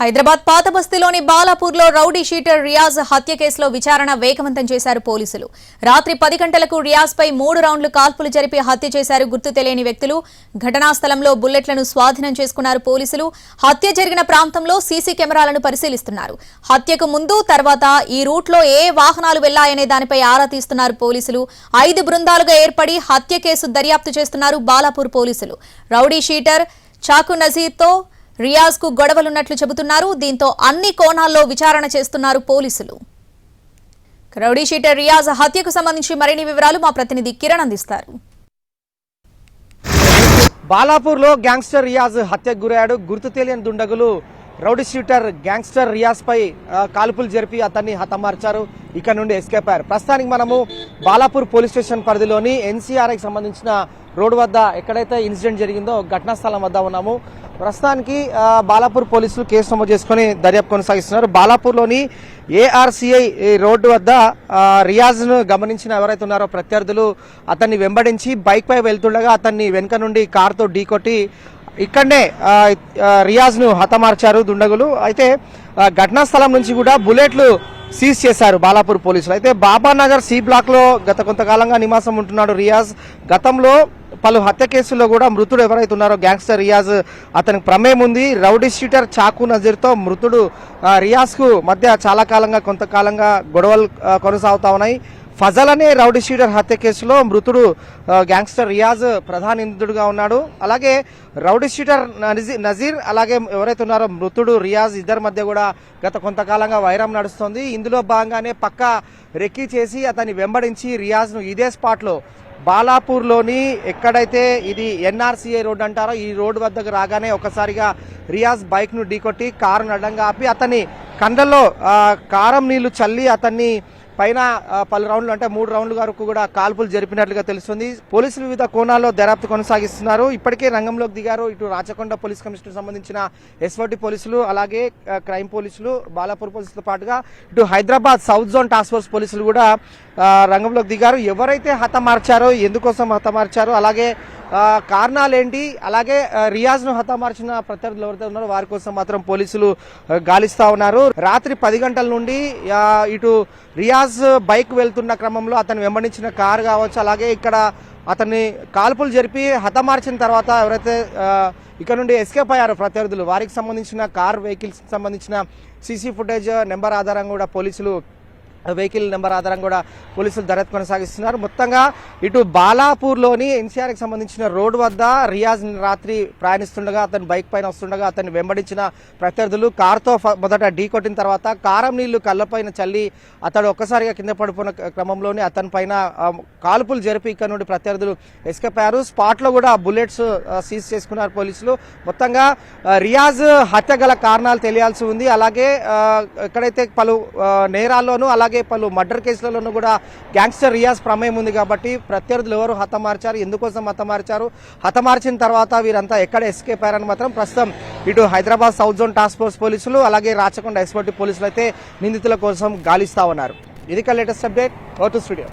హైదరాబాద్ పాత బస్తీలోని బాలాపూర్లో రౌడీ షీటర్ రియాజ్ హత్య కేసులో విచారణ వేగవంతం చేశారు పోలీసులు. రాత్రి పది గంటలకు రియాజ్పై మూడు రౌండ్లు కాల్పులు జరిపి హత్య చేశారు గుర్తు తెలియని వ్యక్తులు. ఘటనా స్థలంలో బుల్లెట్లను స్వాధీనం చేసుకున్నారు పోలీసులు. హత్య జరిగిన ప్రాంతంలో సీసీ కెమెరాలను పరిశీలిస్తున్నారు. హత్యకు ముందు తర్వాత ఈ రూట్లో ఏ వాహనాలు వెళ్ళాయనే దానిపై ఆరా తీస్తున్నారు పోలీసులు. ఐదు బృందాలుగా ఏర్పడి హత్య కేసు దర్యాప్తు చేస్తున్నారు బాలాపూర్ పోలీసులు. రౌడీ షీటర్ చాకు నజీర్తో రియాజ్కు గొడవలున్నట్లు చెబుతున్నారు. దీంతో అన్ని కోణాల్లో విచారణ చేస్తున్నారు పోలీసులు. రౌడీ షీటర్ రియాజ్ హత్యకు సంబంధించి మరిన్ని వివరాలు మా ప్రతినిధి కిరణ్ అందిస్తారు. బాలాపూర్లో గ్యాంగ్స్టర్ రియాజ్ హత్యకు గురయ్యాడు. గుర్తు తెలియని దుండగులు రౌడీ షూటర్ గ్యాంగ్స్టర్ రియాజ్ పై కాల్పులు జరిపి అతన్ని హతమార్చారు. ఇక్కడ నుండి ఎస్కేప్ అయ్యారు. ప్రస్తుతానికి మనము బాలాపూర్ పోలీస్ స్టేషన్ పరిధిలోని ఎన్సీఆర్ఐకి సంబంధించిన రోడ్డు వద్ద ఎక్కడైతే ఇన్సిడెంట్ జరిగిందో ఘటనా స్థలం వద్ద ఉన్నాము. ప్రస్తుతానికి బాలాపూర్ పోలీసులు కేసు నమోదు చేసుకుని దర్యాప్తు కొనసాగిస్తున్నారు. బాలాపూర్లోని ఏఆర్సీఐ రోడ్డు వద్ద రియాజ్ను గమనించిన ఎవరైతే ఉన్నారో ప్రత్యర్థులు అతన్ని వెంబడించి బైక్పై వెళ్తుండగా అతన్ని వెనుక నుండి కారుతో ఢీకొట్టి ఇక్కడనే రియాజ్ను హతమార్చారు దుండగులు. అయితే ఘటనా స్థలం నుంచి కూడా బుల్లెట్లు సీజ్ చేశారు బాలాపూర్ పోలీసులు. అయితే బాబానగర్ సి బ్లాక్లో గత కొంతకాలంగా నివాసం ఉంటున్నాడు రియాజ్. గతంలో పలు హత్య కేసుల్లో కూడా మృతుడు ఎవరైతే ఉన్నారో గ్యాంగ్స్టర్ రియాజ్ అతనికి ప్రమేయం ఉంది. రౌడీ షీటర్ చాకు నజీర్తో మృతుడు రియాజ్కు మధ్య చాలా కాలంగా కొంతకాలంగా గొడవలు కొనసాగుతా ఉన్నాయి. ఫజల్ అనే రౌడీ షీటర్ హత్య కేసులో మృతుడు గ్యాంగ్స్టర్ రియాజ్ ప్రధాన నిందితుడుగా ఉన్నాడు. అలాగే రౌడీ షీటర్ నజీ- నజీర్ అలాగే ఎవరైతే ఉన్నారో మృతుడు రియాజ్ ఇద్దరి మధ్య కూడా గత కొంతకాలంగా వైరం నడుస్తోంది. ఇందులో భాగంగానే పక్క రెక్కీ చేసి అతన్ని వెంబడించి రియాజ్ను ఇదే స్పాట్లో బాలాపూర్లోని ఎక్కడైతే ఇది ఎన్ఆర్సీఐ రోడ్ అంటారో ఈ రోడ్డు వద్దకు రాగానే ఒకసారిగా రియాజ్ బైక్ను ఢీకొట్టి కారును అడ్డంగా ఆపి అతన్ని కండల్లో కారం నీళ్ళు చల్లి అతన్ని పైన పలు రౌండ్లు అంటే మూడు రౌండ్ల వరకు కూడా కాల్పులు జరిపినట్లుగా తెలుస్తుంది. పోలీసులు వివిధ కోణాల్లో దర్యాప్తు కొనసాగిస్తున్నారు. ఇప్పటికే రంగంలోకి దిగారు. ఇటు రాచకొండ పోలీస్ కమిషనర్ సంబంధించిన ఎస్ఓటి పోలీసులు అలాగే క్రైమ్ పోలీసులు బాలాపూర్ పోలీసులతో పాటుగా ఇటు Hyderabad south zone task force పోలీసులు కూడా రంగంలోకి దిగారు. ఎవరైతే హతమార్చారో ఎందుకోసం హతమార్చారో అలాగే కారణాలు కారణాలేంటి? అలాగే రియాజ్ రియాజ్ను హతమార్చిన ప్రత్యర్థులు ఎవరైతే ఉన్నారో వారి కోసం మాత్రం పోలీసులు గాలిస్తా ఉన్నారు. రాత్రి పది గంటల నుండి ఇటు రియాజ్ బైక్ వెళ్తున్న క్రమంలో అతను వెంబడించిన కారు కావచ్చు అలాగే ఇక్కడ అతన్ని కాల్పులు జరిపి హతమార్చిన తర్వాత ఎవరైతే ఇక్కడ నుండి ఎస్కేప్ అయ్యారు ప్రత్యర్థులు వారికి సంబంధించిన కార్ వెహికల్స్ సంబంధించిన సీసీ ఫుటేజ్ నెంబర్ ఆధారంగా కూడా పోలీసులు వెహికల్ నెంబర్ ఆధారంగా కూడా పోలీసులు దర్యాప్తు కొనసాగిస్తున్నారు. మొత్తంగా ఇటు బాలాపూర్లోని ఎన్సీఆర్కి సంబంధించిన రోడ్డు వద్ద రియాజ్ రాత్రి ప్రయాణిస్తుండగా అతను బైక్ పైన వస్తుండగా అతన్ని వెంబడించిన ప్రత్యర్థులు కారుతో మొదట ఢీ కొట్టిన తర్వాత కారం నీళ్ళు కళ్ళపైన చల్లి అతడు ఒక్కసారిగా కింద పడిపోయిన క్రమంలోనే అతని పైన కాల్పులు జరిపి ఇక్కడ నుండి ప్రత్యర్థులు ఎస్కేప్ అయ్యారు కూడా బుల్లెట్స్ సీజ్ చేసుకున్నారు పోలీసులు. మొత్తంగా రియాజ్ హత్య గల కారణాలు తెలియాల్సి ఉంది. అలాగే ఎక్కడైతే పలు నేరాల్లోనూ అలాగే అలాగే పలు మర్డర్ కేసులలోనూ కూడా గ్యాంగ్స్టర్ రియాజ్ ప్రమేయం ఉంది కాబట్టి ప్రత్యర్థులు ఎవరు హతమార్చారు ఎందుకోసం హతమార్చారు? హతమార్చిన తర్వాత వీరంతా ఎక్కడ ఎస్కేప్ అయ్యారని మాత్రం ప్రస్తుతం ఇటు Hyderabad south zone task force పోలీసులు అలాగే రాచకొండ ఎస్పటి పోలీసులు అయితే నిందితుల కోసం గాలిస్తా ఉన్నారు. ఇది లేటెస్ట్ అప్డేట్ ఓ స్టూడియో